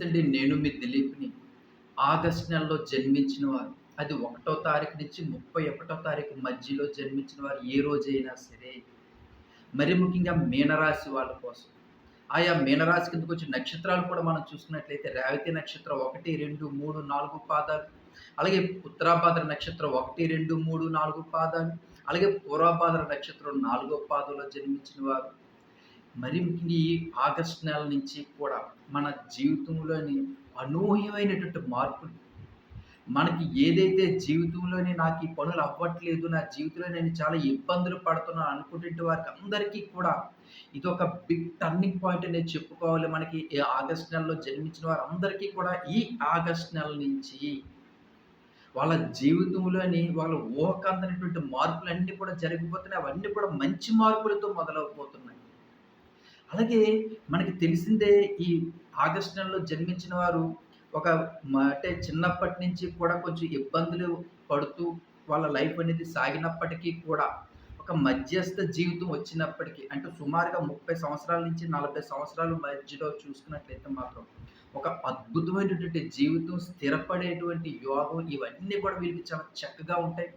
నమస్తే అండి నేను మీ దిలీప్ని. ఆగస్ట్ నెలలో జన్మించిన వారు అది ఒకటో తారీఖు నుంచి ముప్పై ఒకటో తారీఖు మధ్యలో జన్మించిన వారు ఏ రోజైనా సరే. మరి ముఖ్యంగా మీనరాశి వాళ్ళ కోసం. ఆయా మీనరాశి కిందకు వచ్చే నక్షత్రాలు కూడా మనం చూసుకున్నట్లయితే రేవతి నక్షత్రం ఒకటి రెండు మూడు నాలుగు పాదాలు. అలాగే ఉత్తరాభాద్ర నక్షత్రం ఒకటి రెండు మూడు నాలుగు పాదాలు. అలాగే పూర్వభాద్ర నక్షత్రం నాలుగో పాదంలో జన్మించిన వారు. మరి ముఖ్యంగా ఈ ఆగస్ట్ నెల నుంచి కూడా మన జీవితంలోని అనూహ్యమైనటువంటి మార్పులు మనకి ఏదైతే జీవితంలోనే నాకు ఈ పనులు అవ్వట్లేదు నా జీవితంలో నేను చాలా ఇబ్బందులు పడుతున్నాను అనుకుంటే వారికి అందరికీ కూడా ఇది ఒక బిగ్ టర్నింగ్ పాయింట్ అనేది చెప్పుకోవాలి. మనకి ఆగస్ట్ నెలలో జన్మించిన వారు అందరికీ కూడా ఈ ఆగస్ట్ నెల నుంచి వాళ్ళ జీవితంలోని వాళ్ళ ఊహకందనటువంటి మార్పులన్నీ కూడా జరిగిపోతున్నాయి. అవన్నీ కూడా మంచి మార్పులతో మొదలవబోతున్నాయి. అలాగే మనకి తెలిసిందే ఈ ఆగస్ట్ నెలలో జన్మించిన వారు ఒక అంటే చిన్నప్పటి నుంచి కూడా కొంచెం ఇబ్బందులు పడుతూ వాళ్ళ లైఫ్ అనేది సాగినప్పటికీ కూడా ఒక మధ్యస్థ జీవితం వచ్చినప్పటికీ అంటే సుమారుగా ముప్పై సంవత్సరాల నుంచి నలభై సంవత్సరాల మధ్యలో చూసుకున్నట్లయితే మాత్రం ఒక అద్భుతమైనటువంటి జీవితం స్థిరపడేటువంటి యోగం ఇవన్నీ కూడా వీళ్ళకి చాలా చక్కగా ఉంటాయి.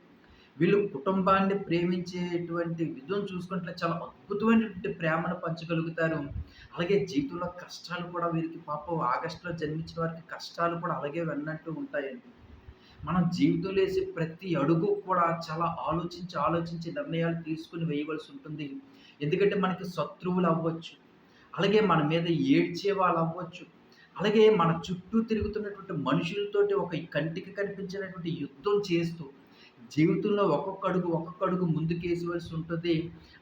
వీళ్ళు కుటుంబాన్ని ప్రేమించేటువంటి విధం చూసుకుంటే చాలా అద్భుతమైనటువంటి ప్రేమను పంచగలుగుతారు. అలాగే జీవితంలో కష్టాలు కూడా వీరికి పాపం ఆగస్టులో జన్మించిన వారికి కష్టాలు కూడా అలాగే వెన్నట్టు ఉంటాయండి. మనం జీవితంలో వేసే ప్రతి అడుగు కూడా చాలా ఆలోచించి ఆలోచించి నిర్ణయాలు తీసుకుని వేయవలసి ఉంటుంది. ఎందుకంటే మనకి శత్రువులు అవ్వచ్చు. అలాగే మన మీద ఏడ్చే వాళ్ళు అవ్వచ్చు. అలాగే మన చుట్టూ తిరుగుతున్నటువంటి మనుషులతోటి ఒక కంటికి కనిపించినటువంటి యుద్ధం చేస్తూ జీవితంలో ఒక్కొక్క అడుగు ఒక్కొక్క అడుగు ముందుకేసవలసి ఉంటుంది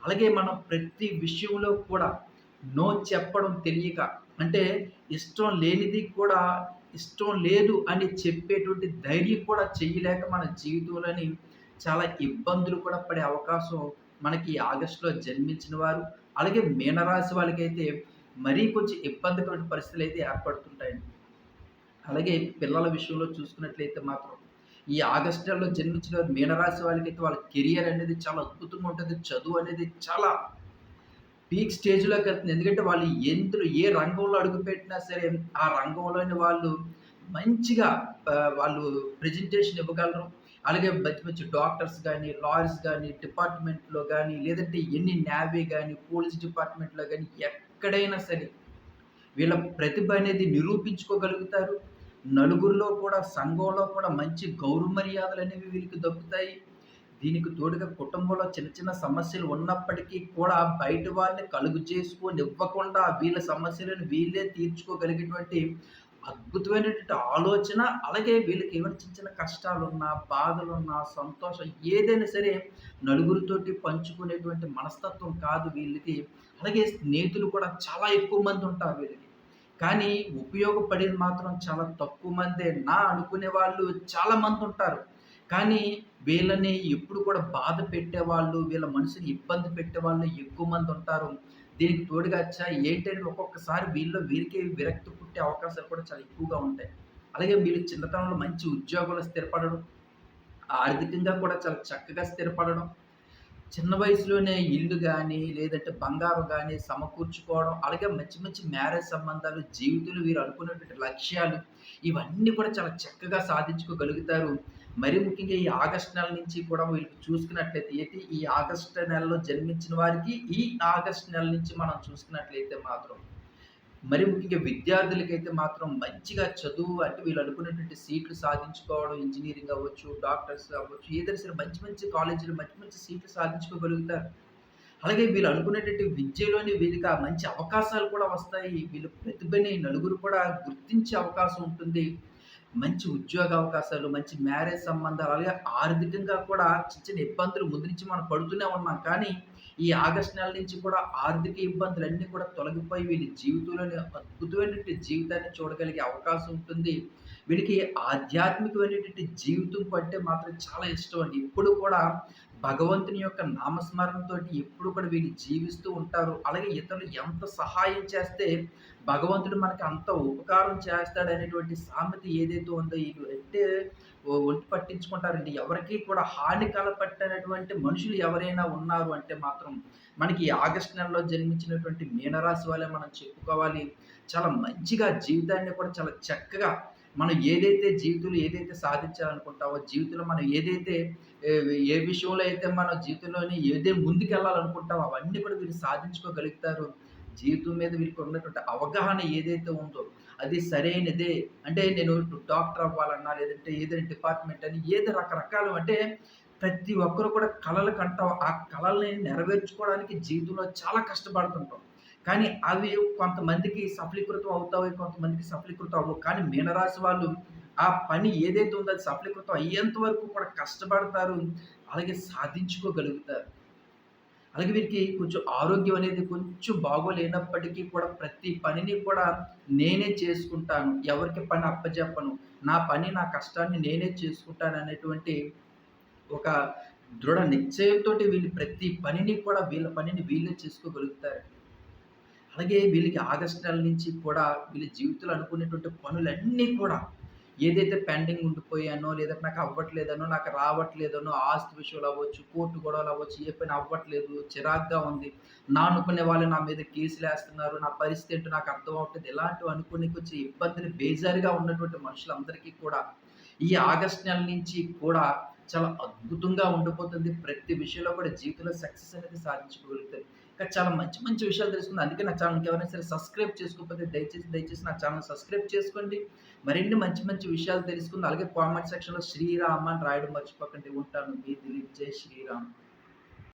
అలాగే మనం ప్రతి విషయంలో కూడా నో చెప్పడం తెలియక అంటే ఇష్టం లేనిది కూడా ఇష్టం లేదు అని చెప్పేటువంటి ధైర్యం కూడా చెయ్యలేక మన జీవితంలోని చాలా ఇబ్బందులు కూడా పడే అవకాశం మనకి ఆగస్టులో జన్మించిన వారు అలాగే మీనరాశి వాళ్ళకైతే మరీ కొంచెం ఇబ్బందికరమైన పరిస్థితులు అయితే ఏర్పడుతుంటాయండి. అలాగే పిల్లల విషయంలో చూసుకున్నట్లయితే మాత్రం ఈ ఆగస్ట్ నెలలో జన్మించిన వారు మీనరాశి వాళ్ళకైతే వాళ్ళ కెరియర్ అనేది చాలా అద్భుతంగా ఉంటుంది చదువు అనేది చాలా పీక్ స్టేజ్లోకి వెళ్తుంది. ఎందుకంటే వాళ్ళు ఎందులో ఏ రంగంలో అడుగుపెట్టినా సరే ఆ రంగంలోని వాళ్ళు మంచిగా వాళ్ళు ప్రజెంటేషన్ ఇవ్వగలరు. అలాగే మంచి మంచి డాక్టర్స్ కానీ లాయర్స్ కానీ డిపార్ట్మెంట్లో కానీ లేదంటే ఎన్ని నేవీ కానీ పోలీస్ డిపార్ట్మెంట్లో కానీ ఎక్కడైనా సరే వీళ్ళ ప్రతిభ అనేది నిరూపించుకోగలుగుతారు. నలుగురిలో కూడా సంఘంలో కూడా మంచి గౌరవ మర్యాదలు అనేవి వీళ్ళకి దక్కుతాయి. దీనికి తోడుగా కుటుంబంలో చిన్న చిన్న సమస్యలు ఉన్నప్పటికీ కూడా బయట వారిని కలుగు చేసుకొని ఇవ్వకుండా వీళ్ళ సమస్యలను వీళ్ళే తీర్చుకోగలిగేటువంటి అద్భుతమైనటువంటి ఆలోచన అలాగే వీళ్ళకి ఏమైనా చిన్న చిన్న కష్టాలు ఉన్నా బాధలు ఉన్నా సంతోషం ఏదైనా సరే నలుగురితోటి పంచుకునేటువంటి మనస్తత్వం కాదు వీళ్ళకి. అలాగే స్నేహితులు కూడా చాలా ఎక్కువ మంది ఉంటారు వీళ్ళకి. కానీ ఉపయోగపడేది మాత్రం చాలా తక్కువ మందే నా అనుకునే వాళ్ళు చాలా మంది ఉంటారు. కానీ వీళ్ళని ఎప్పుడు కూడా బాధ పెట్టేవాళ్ళు వీళ్ళ మనసుని ఇబ్బంది పెట్టేవాళ్ళు ఎక్కువ మంది ఉంటారు. దీనికి తోడుగా వచ్చా ఏంటంటే ఒక్కొక్కసారి వీళ్ళు వీరికి విరక్తి పుట్టే అవకాశాలు కూడా చాలా ఎక్కువగా ఉంటాయి. అలాగే వీళ్ళు చిన్నతనంలో మంచి ఉద్యోగంలో స్థిరపడడం ఆర్థికంగా కూడా చాలా చక్కగా స్థిరపడడం చిన్న వయసులోనే ఇల్లు కానీ లేదంటే బంగారం కానీ సమకూర్చుకోవడం అలాగే మంచి మంచి మ్యారేజ్ సంబంధాలు జీవితంలో వీరు అనుకున్నటువంటి లక్ష్యాలు ఇవన్నీ కూడా చాలా చక్కగా సాధించుకోగలుగుతారు. మరి ముఖ్యంగా ఈ ఆగస్ట్ నెల నుంచి కూడా వీళ్ళు చూసుకున్నట్లయితే ఏంటి ఈ ఆగస్ట్ నెలలో జన్మించిన వారికి ఈ ఆగస్ట్ నెల నుంచి మనం చూసుకున్నట్లయితే మాత్రం మరి ముఖ్యంగా విద్యార్థులకైతే మాత్రం మంచిగా చదువు అంటే వీళ్ళు అనుకున్నటువంటి సీట్లు సాధించుకోవడం ఇంజనీరింగ్ అవ్వచ్చు డాక్టర్స్ అవ్వచ్చు ఏదైనా సరే మంచి మంచి కాలేజీలు మంచి మంచి సీట్లు సాధించుకోగలుగుతారు. అలాగే వీళ్ళు అనుకున్నటువంటి విద్యలోని వీళ్ళకి ఆ మంచి అవకాశాలు కూడా వస్తాయి. వీళ్ళ ప్రతిభని నలుగురు కూడా గుర్తించే అవకాశం ఉంటుంది. మంచి ఉద్యోగ అవకాశాలు మంచి మ్యారేజ్ సంబంధాలు అలాగే ఆర్థికంగా కూడా చిన్న చిన్న ఇబ్బందులు ముందు నుంచి మనం పడుతూనే ఉన్నాం. కానీ ఈ ఆగస్ట్ నెల నుంచి కూడా ఆర్థిక ఇబ్బందులు అన్నీ కూడా తొలగిపోయి వీళ్ళ జీవితంలోని అద్భుతమైనటువంటి జీవితాన్ని చూడగలిగే అవకాశం ఉంటుంది. వీడికి ఆధ్యాత్మికమైనటువంటి జీవితం అంటే మాత్రం చాలా ఇష్టం అండి. ఎప్పుడు కూడా భగవంతుని యొక్క నామస్మరణతో ఎప్పుడు కూడా వీళ్ళు జీవిస్తూ ఉంటారు. అలాగే ఇతరులు ఎంత సహాయం చేస్తే భగవంతుడు మనకి అంత ఉపకారం చేస్తాడు అనేటువంటి సామెత ఏదైతే ఉందో వీళ్ళు అంటే ఒంటి పట్టించుకుంటారండి. ఎవరికి కూడా హాని కలపట్టనటువంటి మనుషులు ఎవరైనా ఉన్నారు అంటే మాత్రం మనకి ఆగస్ట్ ఆగస్టు నెలలో జన్మించినటువంటి మీనరాశి వాళ్ళే మనం చెప్పుకోవాలి. చాలా మంచిగా జీవితాన్ని కూడా చాలా చక్కగా మనం ఏదైతే జీవితంలో ఏదైతే సాధించాలనుకుంటామో, జీవితంలో మనం ఏదైతే ఏ విషయంలో అయితే మన జీవితంలోని ఏదే ముందుకెళ్ళాలనుకుంటామో అవన్నీ కూడా వీళ్ళు సాధించుకోగలుగుతారు. జీవితం మీద వీళ్ళకి ఉన్నటువంటి అవగాహన ఏదైతే ఉందో అది సరైనదే. అంటే నేను డాక్టర్ అవ్వాలన్నా, లేదంటే ఏదైనా డిపార్ట్‌మెంట్ అని ఏదో రకరకాలు అంటే ప్రతి ఒక్కరు కూడా కళలు కంటాం. ఆ కళల్ని నెరవేర్చుకోవడానికి జీవితంలో చాలా కష్టపడుతుంటాం. కానీ అవి కొంతమందికి సఫలీకృతం అవుతాయి. కొంతమందికి సఫలీకృతం అవ్వవు. కానీ మీనరాశి వాళ్ళు ఆ పని ఏదైతే ఉందో అది సఫలీకృతం అయ్యేంత వరకు కూడా కష్టపడతారు. అలాగే సాధించుకోగలుగుతారు. అలాగే వీరికి కొంచెం ఆరోగ్యం అనేది కొంచెం బాగోలేనప్పటికీ కూడా ప్రతి పనిని కూడా నేనే చేసుకుంటాను. ఎవరికి పని అప్పచెప్పను నా పని, నా కష్టాన్ని నేనే చేసుకుంటాను అనేటువంటి ఒక దృఢ నిశ్చయంతో వీళ్ళు ప్రతి పనిని కూడా వీళ్ళ పనిని వీళ్ళే చేసుకోగలుగుతారు. అలాగే వీళ్ళకి ఆగస్టు నెల నుంచి కూడా వీళ్ళ జీవితంలో అనుకునేటువంటి పనులన్నీ కూడా ఏదైతే పెండింగ్ ఉండిపోయానో, లేదంటే నాకు అవ్వట్లేదనో, నాకు రావట్లేదనో, ఆస్తి విషయంలో అవ్వచ్చు, కోర్టు గొడవలు అవ్వచ్చు, ఏ పని అవ్వట్లేదు, చిరాకుగా ఉంది. నా అనుకునే వాళ్ళు నా మీద కేసులేస్తున్నారు. నా పరిస్థితి ఏంటో నాకు అర్థం అవుతుంది ఇలాంటివి అనుకునే కొంచెం ఇబ్బందులు బేజారుగా ఉన్నటువంటి మనుషులందరికీ కూడా ఈ ఆగస్ట్ నెల నుంచి కూడా చాలా అద్భుతంగా ఉండిపోతుంది. ప్రతి విషయంలో కూడా జీవితంలో సక్సెస్ అనేది సాధించుకోగలుగుతారు. ఇంకా చాలా మంచి మంచి విషయాలు తెలుసుకుంది అందుకే నా ఛానల్‌కి ఎవరైనా సరే సబ్స్క్రైబ్ చేసుకోకపోతే దయచేసి, దయచేసి నా ఛానల్ సబ్స్క్రైబ్ చేసుకోండి. మరిన్ని మంచి మంచి విషయాలు తెలుసుకుంది అలాగే కామెంట్ సెక్షన్‌లో శ్రీరామ్ అని రాయడం మర్చిపోకండి. ఉంటాను. మీ దిలీప్. జై శ్రీరామ్.